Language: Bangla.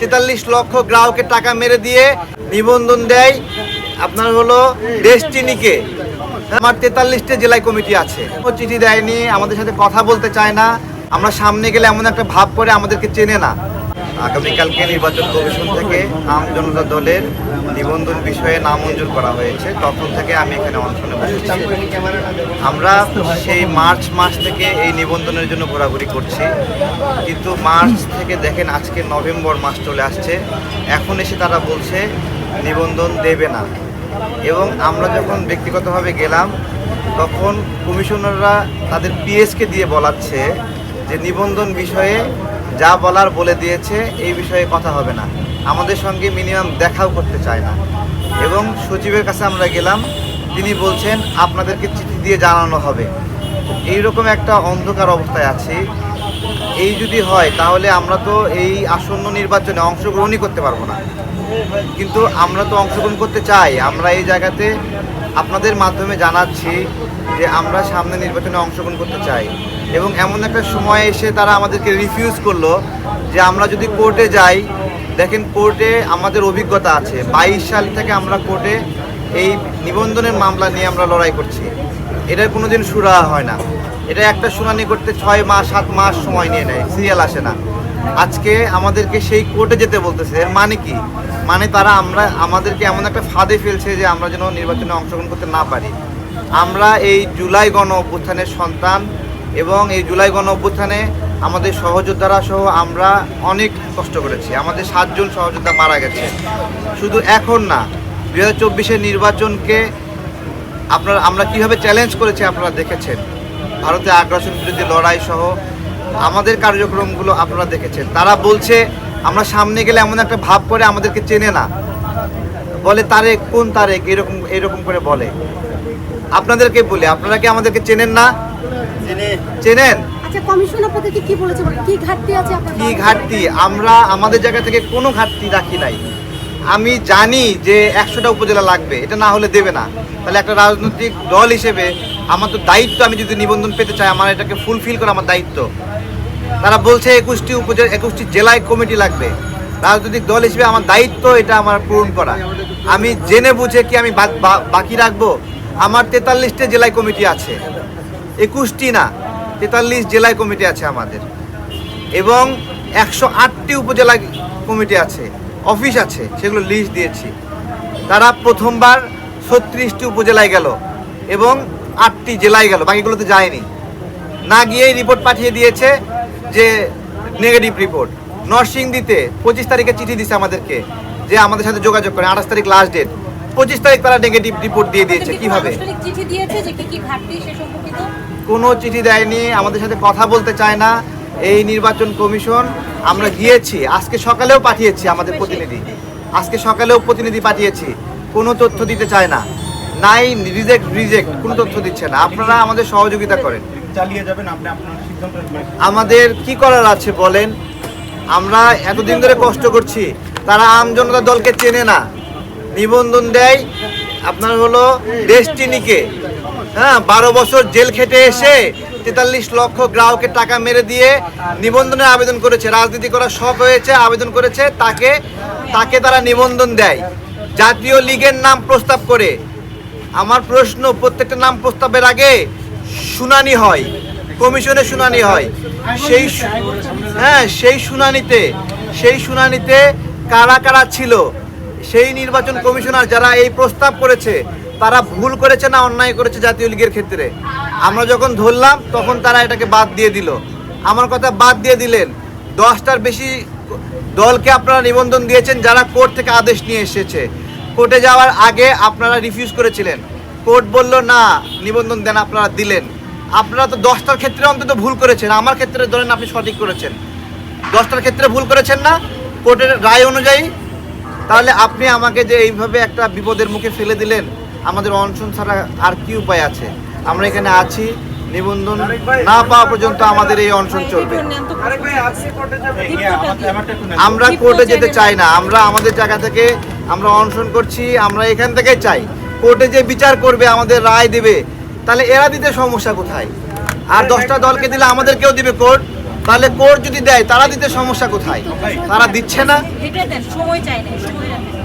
তেতাল্লিশ লক্ষ গ্রাহকের টাকা মেরে দিয়ে নিবন্ধন দেয়। আপনার হলো ডেস্টিনিকে আমার তেতাল্লিশটা জেলায় কমিটি আছে। ও চিঠি দেয়নি, আমাদের সাথে কথা বলতে চায় না। আমরা সামনে গেলে এমন একটা ভাব করে আমাদেরকে চেনে না। আগামীকালকে নির্বাচন কমিশন থেকে আম জনতা দলের নিবন্ধন বিষয়ে নামঞ্জুর করা হয়েছে। তখন থেকে আমি এখানে অনশনে বসেছি। আমরা সেই মার্চ মাস থেকে এই নিবন্ধনের জন্য ঘোরাঘুরি করছি। কিন্তু মার্চ থেকে দেখেন আজকে নভেম্বর মাস চলে আসছে। এখন এসে তারা বলছে, নিবন্ধন দেবে না। এবং আমরা যখন ব্যক্তিগতভাবে গেলাম, তখন কমিশনাররা তাদের পিএসকে দিয়ে বলাচ্ছে যে নিবন্ধন বিষয়ে যা বলার বলে দিয়েছে, এই বিষয়ে কথা হবে না। আমাদের সঙ্গে মিনিমাম দেখাও করতে চায় না। এবং সচিবের কাছে আমরা গেলাম, তিনি বলছেন, আপনাদেরকে চিঠি দিয়ে জানানো হবে। এইরকম একটা অন্ধকার অবস্থায় আছি। এই যদি হয়, তাহলে আমরা তো এই আসন্ন নির্বাচনে অংশগ্রহণই করতে পারব না। কিন্তু আমরা তো অংশগ্রহণ করতে চাই। আমরা এই জায়গাতে আপনাদের মাধ্যমে জানাচ্ছি যে আমরা সামনে নির্বাচনে অংশগ্রহণ করতে চাই। এবং এমন একটা সময় এসে তারা আমাদেরকে রিফিউজ করল যে আমরা যদি কোর্টে যাই, দেখেন কোর্টে আমাদের অভিজ্ঞতা আছে। বাইশ সাল থেকে আমরা কোর্টে এই নিবন্ধনের মামলা নিয়ে আমরা লড়াই করছি। এটার কোনোদিন সুরা হয় না। এটা একটা শুনানি করতে ছয় মাস, সাত মাস সময় নিয়ে নেয়। সিরিয়াল আসে না। আজকে আমাদেরকে সেই কোর্টে যেতে বলতেছে। এর মানে কি? মানে তারা আমরা, আমাদেরকে এমন একটা ফাঁদে ফেলছে যে আমরা যেন নির্বাচনে অংশগ্রহণ করতে না পারি। আমরা এই জুলাই গণ অভ্যুত্থানের সন্তান এবং এই জুলাই গণ অভ্যুত্থানে আমাদের সহযোদ্ধারা সহ আমরা অনেক কষ্ট করেছি। আমাদের সাতজন সহযোদ্ধা মারা গেছে। শুধু এখন না দু হাজার চব্বিশের নির্বাচনকে আপনারা, আমরা কীভাবে চ্যালেঞ্জ করেছি আপনারা দেখেছেন। ভারতে আগ্রাসন বিরুদ্ধে লড়াই সহ আমাদের কার্যক্রমগুলো আপনারা দেখেছেন। তারা বলছে, আমরা সামনে গেলে এমন একটা ভাব করে আমাদেরকে চেনে না। বলে তারেক কোন তারেক এরকম এরকম করে বলে। আপনাদেরকে বলি, আপনারা কি আমাদেরকে চেনেন না? চেনেন? আচ্ছা কি? কি ঘাটতি আছে কি ঘাটতি? আমরা আমাদের জায়গা থেকে কোনো ঘাটতি রাখি নাই। আমি জানি যে একশোটা উপজেলা লাগবে এটা না হলে দেবে না। তাহলে একটা রাজনৈতিক দল হিসেবে আমার তো দায়িত্ব আমি যদি নিবন্ধন পেতে চাই আমার এটাকে ফুলফিল করা আমার দায়িত্ব। তারা বলছে একুশটি উপজেলা একুশটি জেলায় কমিটি লাগবে। রাজনৈতিক দল হিসেবে আমার দায়িত্ব এটা আমার পূরণ করা। আমি জেনে বুঝে কি আমি বাকি রাখব? আমার তেতাল্লিশটা জেলায় কমিটি আছে। একুশটি না তেতাল্লিশ জেলায় কমিটি আছে আমাদের। এবং একশো আটটি উপজেলা কমিটি আছে অফিস আছে সেগুলো লিস্ট দিয়েছি। তারা প্রথমবার ছত্রিশটি উপজেলায় গেল এবং আটটি জেলায় গেল বাকিগুলোতে যায়নি। না গিয়েই রিপোর্ট পাঠিয়ে দিয়েছে যে নেগেটিভ রিপোর্ট নরসিংদীতে পঁচিশ তারিখে চিঠি দিছে আমাদেরকে যে আমাদের সাথে যোগাযোগ করে আঠাশ তারিখ লাস্ট ডেট পঁচিশ তারিখ তারা নেগেটিভ রিপোর্ট দিয়ে দিয়েছে কীভাবে? চিঠি দিয়েছে যে কি ঘাটতি সে সম্পর্কিত? কোনো চিঠি দেয়নি আমাদের সাথে কথা বলতে চায় না। এই নির্বাচন কমিশন আমরা গিয়েছি আজকে সকালেও পাঠিয়েছি আমাদের প্রতিনিধি। আজকে সকালেও প্রতিনিধি পাঠিয়েছি কোনো তথ্য দিতে চায় না। নাই রিজেক্ট রিজেক্ট কোনো তথ্য দিচ্ছে না। আপনারা আমাদের সহযোগিতা করেন। চালিয়ে যাবেন আপনি আপনার সিদ্ধান্ত আমাদের কি করার আছে বলেন? আমরা এতদিন ধরে কষ্ট করছি তারা আম জনতা দলকে চেনে না। নিবন্ধন দেয় আপনার হলো ডেস্টিনিকে হ্যাঁ বারো বছর জেল খেটে এসে তেতাল্লিশ লক্ষ গ্রাহকের টাকা মেরে দিয়ে নিবন্ধনে আবেদন করেছে। রাজনীতি করার শখ হয়েছে, আবেদন করেছে, তাকে তাকে তারা নিবন্ধন দেয়। জাতীয় লীগের নাম প্রস্তাব করে। আমার প্রশ্ন, প্রত্যেকটা নাম প্রস্তাবের আগে শুনানি হয় কমিশনে শুনানি হয়। সেই হ্যাঁ সেই শুনানিতে সেই শুনানিতে কারা কারা ছিল, সেই নির্বাচন কমিশনার যারা এই প্রস্তাব করেছে তারা ভুল করেছে না অন্যায় করেছে জাতীয় লীগের ক্ষেত্রে। আমরা যখন ধরলাম, তখন তারা এটাকে বাদ দিয়ে দিল। আমার কথা বাদ দিয়ে দিলেন। দশটার বেশি দলকে আপনারা নিবন্ধন দিয়েছেন, যারা কোর্ট থেকে আদেশ নিয়ে এসেছে। কোর্টে যাওয়ার আগে আপনারা রিফিউজ করেছিলেন। কোর্ট বলল, না, নিবন্ধন দেন, আপনারা দিলেন। আপনারা তো দশটার ক্ষেত্রে অন্তত ভুল করেছেন। আমার ক্ষেত্রে ধরেন আপনি সঠিক করেছেন। দশটার ক্ষেত্রে ভুল করেছেন না। কোর্টের রায় অনুযায়ী, তাহলে আপনি আমাকে যে এইভাবে একটা বিপদের মুখে ফেলে দিলেন আমাদের অনশন ছাড়া আর কি উপায় আছে? আমরা এখানে আছি নিবন্ধন না পাওয়া পর্যন্ত আমাদের এই অনশন চলবে। এই, আমার- কোর্টে যেতে চাই না। আমরা আমাদের জায়গা থেকে আমরা অনশন করছি আমরা এখান থেকে চাই। কোর্টে যে বিচার করবে আমাদের রায় দেবে। তাহলে এরা দিতে সমস্যা কোথায়? আর দশটা দলকে দিলে আমাদেরকেও দিবে কোর্ট? তাহলে কোর্ট যদি দেয় তারা দিতে সমস্যা কোথায়? তারা দিচ্ছে না। সময় চাই না